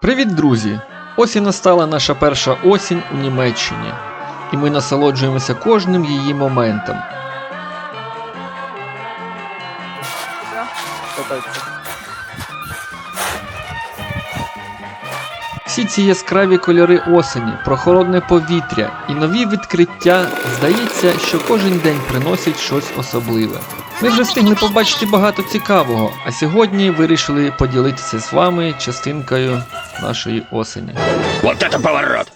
Привіт, друзі! Ось і настала наша перша осінь у Німеччині, і ми насолоджуємося кожним її моментом. Всі ці яскраві кольори осені, прохолодне повітря і нові відкриття, здається, що кожен день приносить щось особливе. Ми вже встигли побачити багато цікавого, а сьогодні вирішили поділитися з вами частинкою нашої осені. Вот это поворот!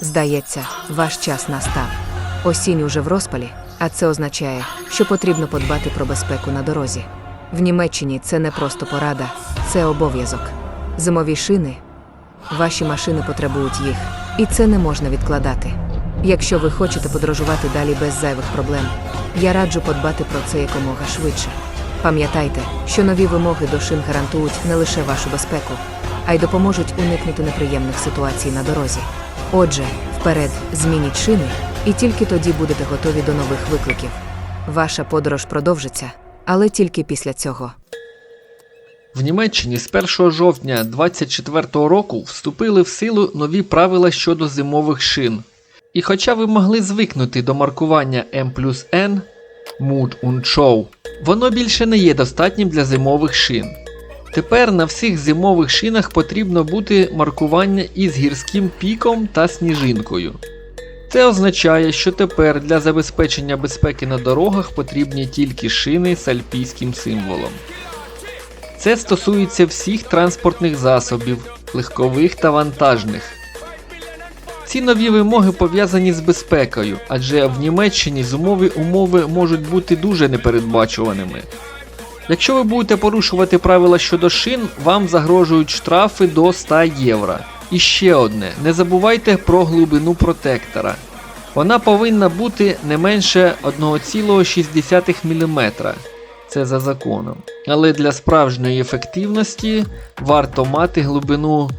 Здається, ваш час настав. Осінь уже в розпалі, а це означає, що потрібно подбати про безпеку на дорозі. В Німеччині це не просто порада, це обов'язок. Зимові шини, ваші машини потребують їх, і це не можна відкладати. Якщо ви хочете подорожувати далі без зайвих проблем, я раджу подбати про це якомога швидше. Пам'ятайте, що нові вимоги до шин гарантують не лише вашу безпеку, а й допоможуть уникнути неприємних ситуацій на дорозі. Отже, вперед, змініть шини, і тільки тоді будете готові до нових викликів. Ваша подорож продовжиться, але тільки після цього. В Німеччині з 1 жовтня 2024 року вступили в силу нові правила щодо зимових шин. І хоча ви могли звикнути до маркування M плюс N, Mood und Show, воно більше не є достатнім для зимових шин. Тепер на всіх зимових шинах потрібно бути маркування із гірським піком та сніжинкою. Це означає, що тепер для забезпечення безпеки на дорогах потрібні тільки шини з альпійським символом. Це стосується всіх транспортних засобів, легкових та вантажних. Ці нові вимоги пов'язані з безпекою, адже в Німеччині зимові умови можуть бути дуже непередбачуваними. Якщо ви будете порушувати правила щодо шин, вам загрожують штрафи до 100 євро. І ще одне: не забувайте про глибину протектора. Вона повинна бути не менше 1,6 мм. Це за законом. Але для справжньої ефективності варто мати глибину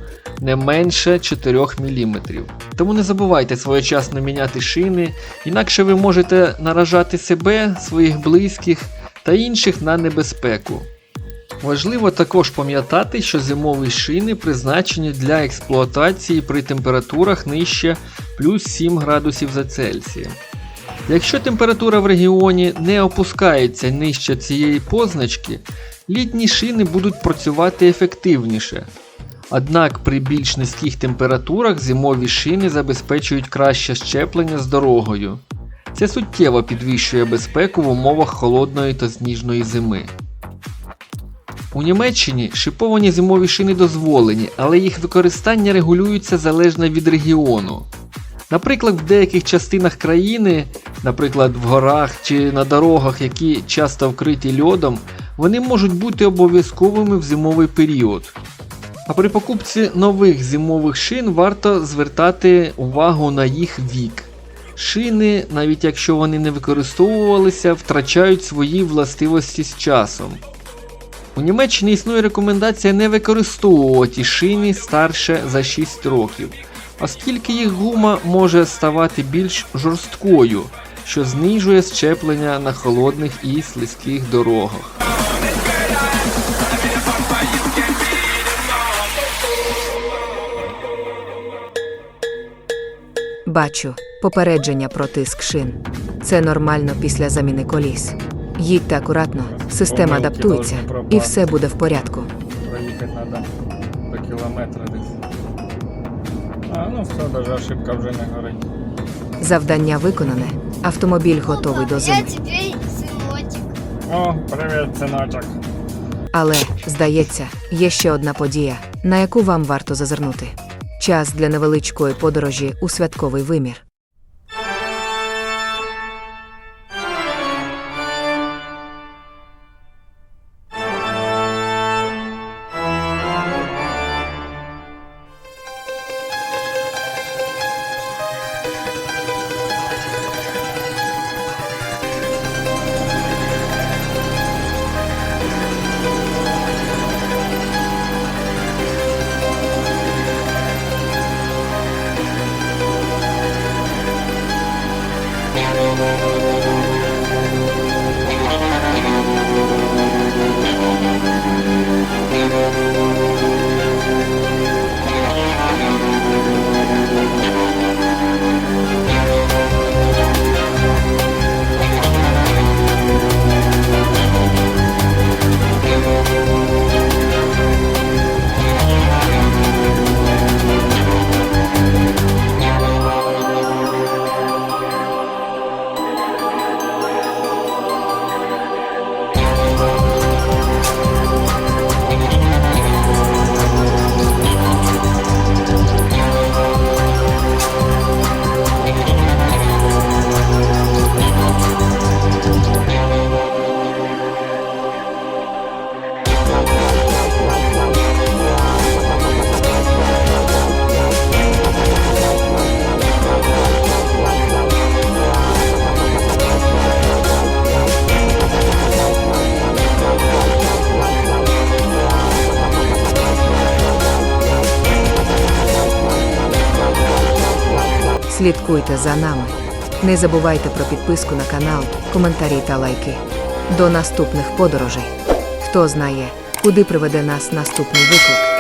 не менше 4 мм. Тому не забувайте своєчасно міняти шини, інакше ви можете наражати себе, своїх близьких та інших на небезпеку. Важливо також пам'ятати, що зимові шини призначені для експлуатації при температурах нижче плюс 7 градусів за Цельсієм. Якщо температура в регіоні не опускається нижче цієї позначки, літні шини будуть працювати ефективніше. Однак при більш низьких температурах зимові шини забезпечують краще щеплення з дорогою. Це суттєво підвищує безпеку в умовах холодної та сніжної зими. У Німеччині шиповані зимові шини дозволені, але їх використання регулюється залежно від регіону. Наприклад, в деяких частинах країни, наприклад, в горах чи на дорогах, які часто вкриті льодом, вони можуть бути обов'язковими в зимовий період. А при покупці нових зимових шин варто звертати увагу на їх вік. Шини, навіть якщо вони не використовувалися, втрачають свої властивості з часом. У Німеччині існує рекомендація не використовувати шини старше за 6 років, оскільки їх гума може ставати більш жорсткою, що знижує щеплення на холодних і слизьких дорогах. Бачу попередження про тиск шин. Це нормально після заміни коліс. Їдьте акуратно, система адаптується, і все буде в порядку. Проїхати треба до кілометра десь. А, ну все, навіть ошибка вже не горить. Завдання виконане. Автомобіль готовий до Я зими. тебе сыночек. О, привіт, синочок. Але, здається, є ще одна подія, на яку вам варто зазирнути. Час для невеличкої подорожі у святковий вимір. Слідкуйте за нами. Не забувайте про підписку на канал, коментарі та лайки. До наступних подорожей. Хто знає, куди приведе нас наступний виклик.